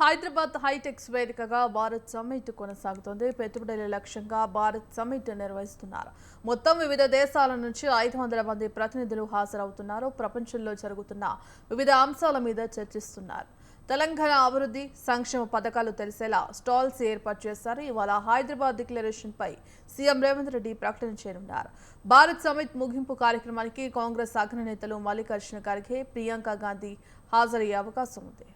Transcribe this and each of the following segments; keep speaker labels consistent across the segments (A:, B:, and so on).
A: హైదరాబాద్ హైటెక్స్ వేదికగా భారత్ సమ్మిట్ కొనసాగుతోంది. పెట్టుబడుల లక్ష్యంగా భారత్ సమ్మిట్ నిర్వహిస్తున్నారు. మొత్తం వివిధ దేశాల నుంచి ఐదు వందల మంది ప్రతినిధులు హాజరవుతున్నారు. ప్రపంచంలో జరుగుతున్న వివిధ అంశాల మీద చర్చిస్తున్నారు. తెలంగాణ అభివృద్ధి సంక్షేమ పథకాలు తెలిసేలా స్టాల్స్ ఏర్పాటు చేశారు. ఇవాళ హైదరాబాద్ డిక్లరేషన్ పై సీఎం రేవంత్ రెడ్డి ప్రకటన చేయనున్నారు. భారత్ సమ్మిట్ ముగింపు కార్యక్రమానికి కాంగ్రెస్ అగ్రనేతలు మల్లికార్జున ఖర్గే ప్రియాంక గాంధీ హాజరయ్యే అవకాశం ఉంది.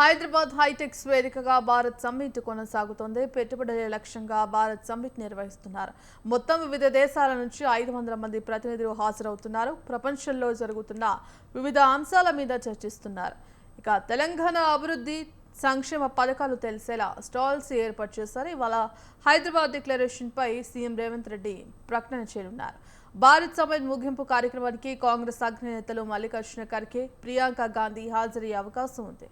A: హైదరాబాద్ హైటెక్స్ వేదికగా భారత్ సమ్మిట్ కొనసాగుతోంది. పెట్టుబడుల లక్ష్యంగా భారత్ సమ్మిట్ నిర్వహిస్తున్నారు. మొత్తం వివిధ దేశాల నుంచి ఐదు వందల మంది ప్రతినిధులు హాజరవుతున్నారు. ప్రపంచంలో జరుగుతున్న వివిధ అంశాల మీద చర్చిస్తున్నారు. ఇక తెలంగాణ అభివృద్ధి సంక్షేమ పథకాలు తెలిసేలా స్టాల్స్ ఏర్పాటు చేశారు. ఇవాళ హైదరాబాద్ డిక్లరేషన్పై సీఎం రేవంత్ రెడ్డి ప్రకటన చేయనున్నారు భారత్ సమ్మిట్ ముగింపు కార్యక్రమానికి కాంగ్రెస్ అగ్రనేతలు మల్లికార్జున ఖర్గే ప్రియాంక గాంధీ హాజరయ్యే అవకాశం ఉంది.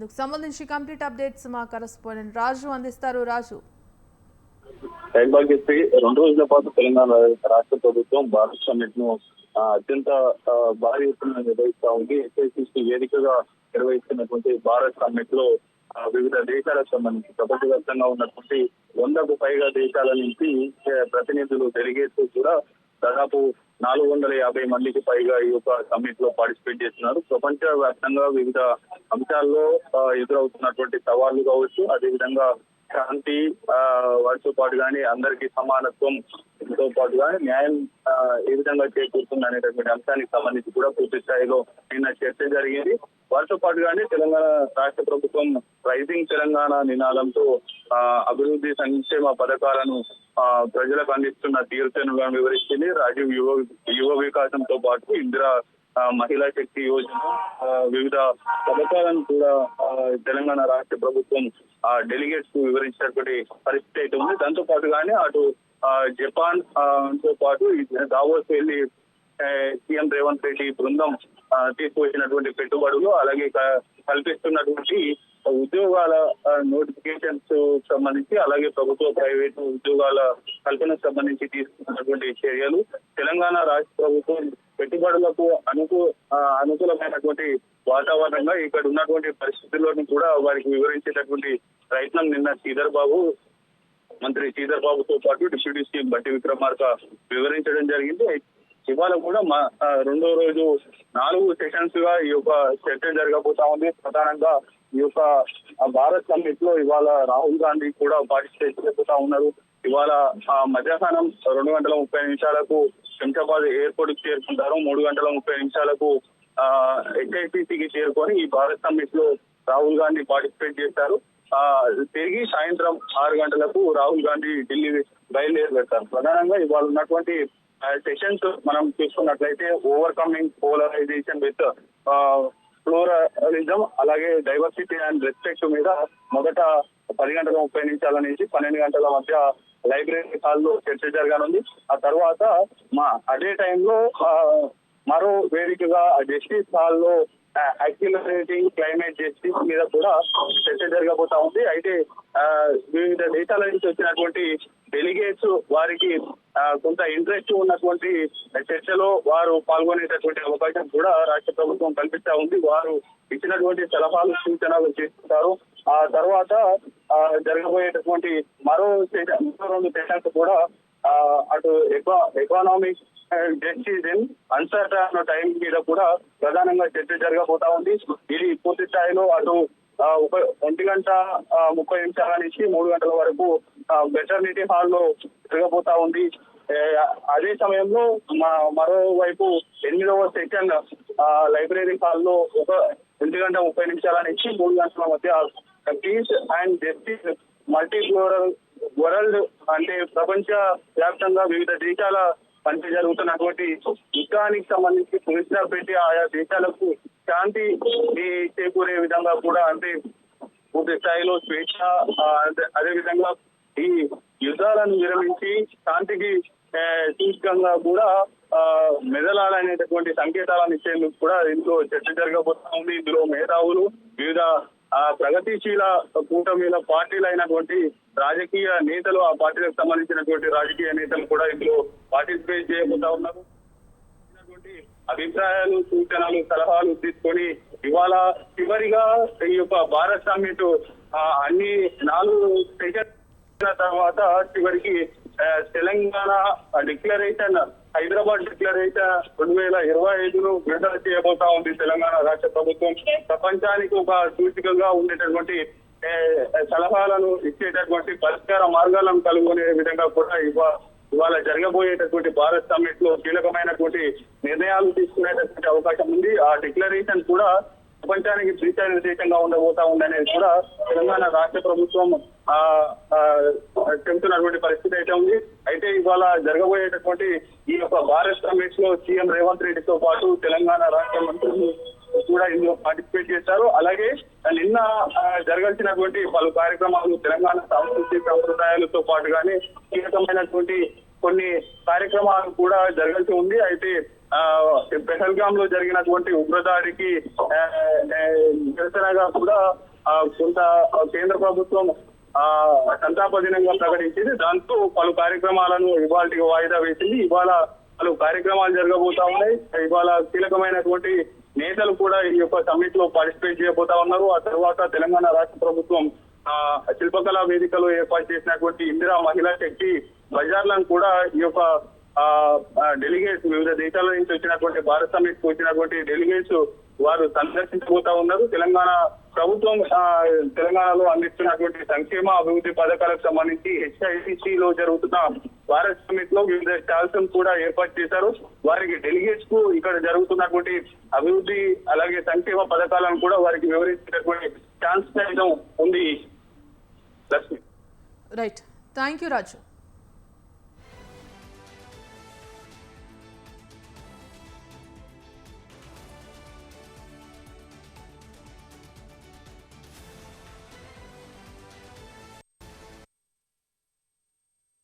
A: ఇందుకు సంబంధించి కంప్లీట్ అప్డేట్స్ మా కరెస్పాండెంట్ రాజు అందిస్తారు. రాజు.
B: సైబాగ్యశ్రీ రెండు రోజుల పాటు తెలంగాణ రాష్ట్ర ప్రభుత్వం భారత్ సమ్మిట్ను ఆ, అత్యంత భారీ ఎత్తున నిర్వహిస్తా ఉంది. ఎస్ఐసిసి వేదికగా నిర్వహిస్తున్నటువంటి భారత్ సమ్మిట్లో వివిధ దేశాలకు సంబంధించి ప్రపంచవ్యాప్తంగా ఉన్నటువంటి వందకు పైగా దేశాల నుంచి ప్రతినిధులు డెలిగేట్స్ కూడా దాదాపు నాలుగు వందల యాభై మందికి పైగా ఈ యొక్క సమ్మిట్లో పార్టిసిపేట్ చేస్తున్నారు. ప్రపంచ వ్యాప్తంగా వివిధ అంశాల్లో ఎదురవుతున్నటువంటి సవాళ్ళు కావచ్చు అదేవిధంగా శాంతి ఆ, వాటితో పాటు కానీ అందరికీ సమానత్వం తో పాటు కానీ న్యాయం ఏ విధంగా చేకూరుతుంది అనేటటువంటి అంశానికి సంబంధించి కూడా పూర్తి స్థాయిలో నిన్న చర్చ జరిగింది. వారితో పాటు కానీ తెలంగాణ రాష్ట్ర ప్రభుత్వం రైజింగ్ తెలంగాణ నినాదంతో అభివృద్ధి సంక్షేమ పథకాలను ప్రజలకు అందిస్తున్న తీరుతెన్నుగా వివరించింది రాజీవ్ యువ యువ వికాసంతో పాటు ఇందిరా మహిళా శక్తి యోజన వివిధ పథకాలను కూడా తెలంగాణ రాష్ట్ర ప్రభుత్వం డెలిగేట్స్కు వివరించినటువంటి పరిస్థితి అయితే ఉంది. దాంతో పాటుగానే అటు జపాన్తో పాటు దావోస్ వెళ్ళి సీఎం రేవంత్ రెడ్డి బృందం ఆ, తీసుకువచ్చినటువంటి పెట్టుబడులు అలాగే క- కల్పిస్తున్నటువంటి ఉద్యోగాల నోటిఫికేషన్స్ సంబంధించి అలాగే ప్రభుత్వ ప్రైవేటు ఉద్యోగాల కల్పనకు సంబంధించి తీసుకున్నటువంటి చర్యలు. తెలంగాణ రాష్ట్ర ప్రభుత్వం పెట్టుబడులకు అనుకూ అనుకూలమైనటువంటి వాతావరణంగా ఇక్కడ ఉన్నటువంటి పరిస్థితుల్లోని కూడా వారికి వివరించేటటువంటి ప్రయత్నం నిన్న శ్రీధర్ బాబు మంత్రి శ్రీధర్ బాబుతో పాటు డిప్యూటీ సీఎం బట్టి విక్రమార్క వివరించడం జరిగింది. ఇవాళ కూడా మా రెండో రోజు నాలుగు సెషన్స్గా ఈ యొక్క చర్చ జరగబోతా ఉంది. ప్రధానంగా ఈ యొక్క భారత్ సమ్మిట్లో ఇవాళ రాహుల్ గాంధీ కూడా పార్టిసిపేట్ చేయబోతా ఉన్నారు. ఇవాళ ఆ, మధ్యాహ్నం రెండు గంటల ముప్పై నిమిషాలకు శంషాబాద్ ఎయిర్పోర్ట్కి చేరుకుంటారు. మూడు గంటల ముప్పై నిమిషాలకు హెచ్ఐసిసికి చేరుకొని ఈ భారత్ సమ్మిట్లో రాహుల్ గాంధీ పార్టిసిపేట్ చేస్తారు. ఆ తిరిగి సాయంత్రం ఆరు గంటలకు రాహుల్ గాంధీ ఢిల్లీ బయలుదేరి పెడతారు ప్రధానంగా ఇవాళ ఉన్నటువంటి సెషన్స్ మనం చూసుకున్నట్లయితే ఓవర్కమింగ్ పోలరైజేషన్ విత్ ప్లూరలిజం అలాగే డైవర్సిటీ అండ్ రెస్పెక్ట్ మీద మొదట పది గంటల ముప్పై నిమిషాల నుంచి పన్నెండు గంటల మధ్య లైబ్రరీ హాల్లో చర్చ జరగనుంది. ఆ తర్వాత మా అదే టైంలో మరో వేదికగా జస్టిస్ హాల్లో యాక్సిలరేటింగ్ క్లైమేట్ జస్టిస్ మీద కూడా చర్చ జరగబోతా ఉంది. అయితే వివిధ దేశాల నుంచి వచ్చినటువంటి డెలిగేట్స్ వారికి కొంత ఇంట్రెస్ట్ ఉన్నటువంటి చర్చలో వారు పాల్గొనేటటువంటి అవకాశం కూడా రాష్ట్ర ప్రభుత్వం కల్పిస్తా ఉంది. వారు ఇచ్చినటువంటి సలహాలు సూచనలు చేస్తుంటారు. ఆ తర్వాత జరగబోయేటటువంటి మరో రెండు సెషన్స్ కూడా అటు ఎకో ఎకానామిక్ జస్టిస్ ఇన్ అన్న టైం మీద కూడా ప్రధానంగా చర్చ జరగబోతా ఉంది. ఇది పూర్తి స్థాయిలో అటు ఒక ఒంటి గంట ముప్పై నిమిషాల నుంచి మూడు గంటల వరకు వెటర్నిటీ హాల్లో జరగబోతా ఉంది. అదే సమయంలో మరోవైపు ఎనిమిదవ సెకండ్ లైబ్రరీ హాల్లో ఒక ఒంటి గంట ముప్పై నిమిషాల నుంచి మూడు గంటల మధ్య peace and justice multi floral world అంటే ప్రపంచ వ్యాప్తంగా వివిధ దేశాల పంచి జరుగుతున్నటువంటి యుద్ధానికి సంబంధించి పురస్కారం పెట్టి ఆయా దేశాలకు శాంతి చేకూరే విధంగా కూడా అంటే పూర్తి స్థాయిలో స్వేచ్ఛ ఆ, అదే- అదే విధంగా ఈ యుద్ధాలను విరమించి శాంతికి ఆ, సూచకంగా కూడా ఆ, మెదలాలనేటటువంటి సంకేతాలను ఇచ్చేందుకు కూడా ఇందులో చర్చ జరగబోతా ఉంది. ఇందులో మేధావులు వివిధ ఆ ప్రగతిశీల కూటమిల పార్టీలు అయినటువంటి రాజకీయ నేతలు ఆ పార్టీలకు సంబంధించినటువంటి రాజకీయ నేతలు కూడా ఇందులో పార్టిసిపేట్ చేయబోతా ఉన్నారు. అభిప్రాయాలు సూచనలు సలహాలు తీసుకొని ఇవాళ చివరిగా ఈ యొక్క భారత్ సమ్మిట్ అన్ని నాలుగు సెషన్ తర్వాత చివరికి తెలంగాణ డిక్లరేషన్ హైదరాబాద్ డిక్లరేషన్ రెండు వేల ఇరవై ఐదును విడుదల చేయబోతా ఉంది తెలంగాణ రాష్ట్ర ప్రభుత్వం. ప్రపంచానికి ఒక సూచికగా ఉండేటటువంటి సలహాలను ఇచ్చేటటువంటి పరిష్కార మార్గాలను కలుగునే విధంగా కూడా ఇవాళ ఇవాళ జరగబోయేటటువంటి భారత్ సమ్మిట్లో కీలకమైనటువంటి నిర్ణయాలు తీసుకునేటటువంటి అవకాశం ఉంది. ఆ డిక్లరేషన్ కూడా ప్రపంచానికి దిశానిర్దేశంగా ఉండబోతా ఉందనేది కూడా తెలంగాణ రాష్ట్ర ప్రభుత్వం చెబుతున్నటువంటి పరిస్థితి అయితే ఉంది. అయితే ఇవాళ జరగబోయేటటువంటి ఈ యొక్క భారత్ సమ్మిట్లో సీఎం రేవంత్ రెడ్డితో పాటు తెలంగాణ రాష్ట్ర మంత్రులు కూడా ఇందులో పార్టిసిపేట్ చేశారు. అలాగే నిన్న జరగాల్సినటువంటి పలు కార్యక్రమాలు తెలంగాణ సాంస్కృతిక సంప్రదాయాలతో పాటుగానే కీలకమైనటువంటి కొన్ని కార్యక్రమాలు కూడా జరగాల్సి ఉంది. అయితే ఆ పెహల్గామ్లో జరిగినటువంటి ఉగ్రదాడికి ఆ, నిరసనగా కూడా ఆ, కొంత కేంద్ర ప్రభుత్వం సంతాప దినంగా ప్రకటించింది. దాంతో పలు కార్యక్రమాలను ఇవాళకి వాయిదా వేసింది. ఇవాళ పలు కార్యక్రమాలు జరగబోతా ఉన్నాయి. ఇవాళ కీలకమైనటువంటి నేతలు కూడా ఈ యొక్క సమ్మిట్లో పార్టిసిపేట్ చేయబోతా ఉన్నారు. ఆ తర్వాత తెలంగాణ రాష్ట్ర ప్రభుత్వం ఆ శిల్పకళా వేదికలో ఏర్పాటు చేసినటువంటి ఇందిరా మహిళా శక్తి బజార్లను కూడా ఈ యొక్క డెలిగేట్స్ వివిధ దేశాల నుంచి వచ్చినటువంటి భారత సమ్మిట్ వచ్చినటువంటి డెలిగేట్స్ వారు సందర్శించబోతా ఉన్నారు. తెలంగాణ ప్రభుత్వం తెలంగాణలో అందిస్తున్నటువంటి సంక్షేమ అభివృద్ధి పథకాలకు సంబంధించి హెచ్ఐసిసి లో జరుగుతున్న భారత్ సమిట్లో వివిధ స్టాల్స్ కూడా ఏర్పాటు చేశారు. వారికి డెలిగేట్స్కు ఇక్కడ జరుగుతున్నటువంటి అభివృద్ధి అలాగే సంక్షేమ పథకాలను కూడా వారికి వివరించినటువంటి ఛాన్స్ ఉంది. Lakshmi.
A: Right thank you Raju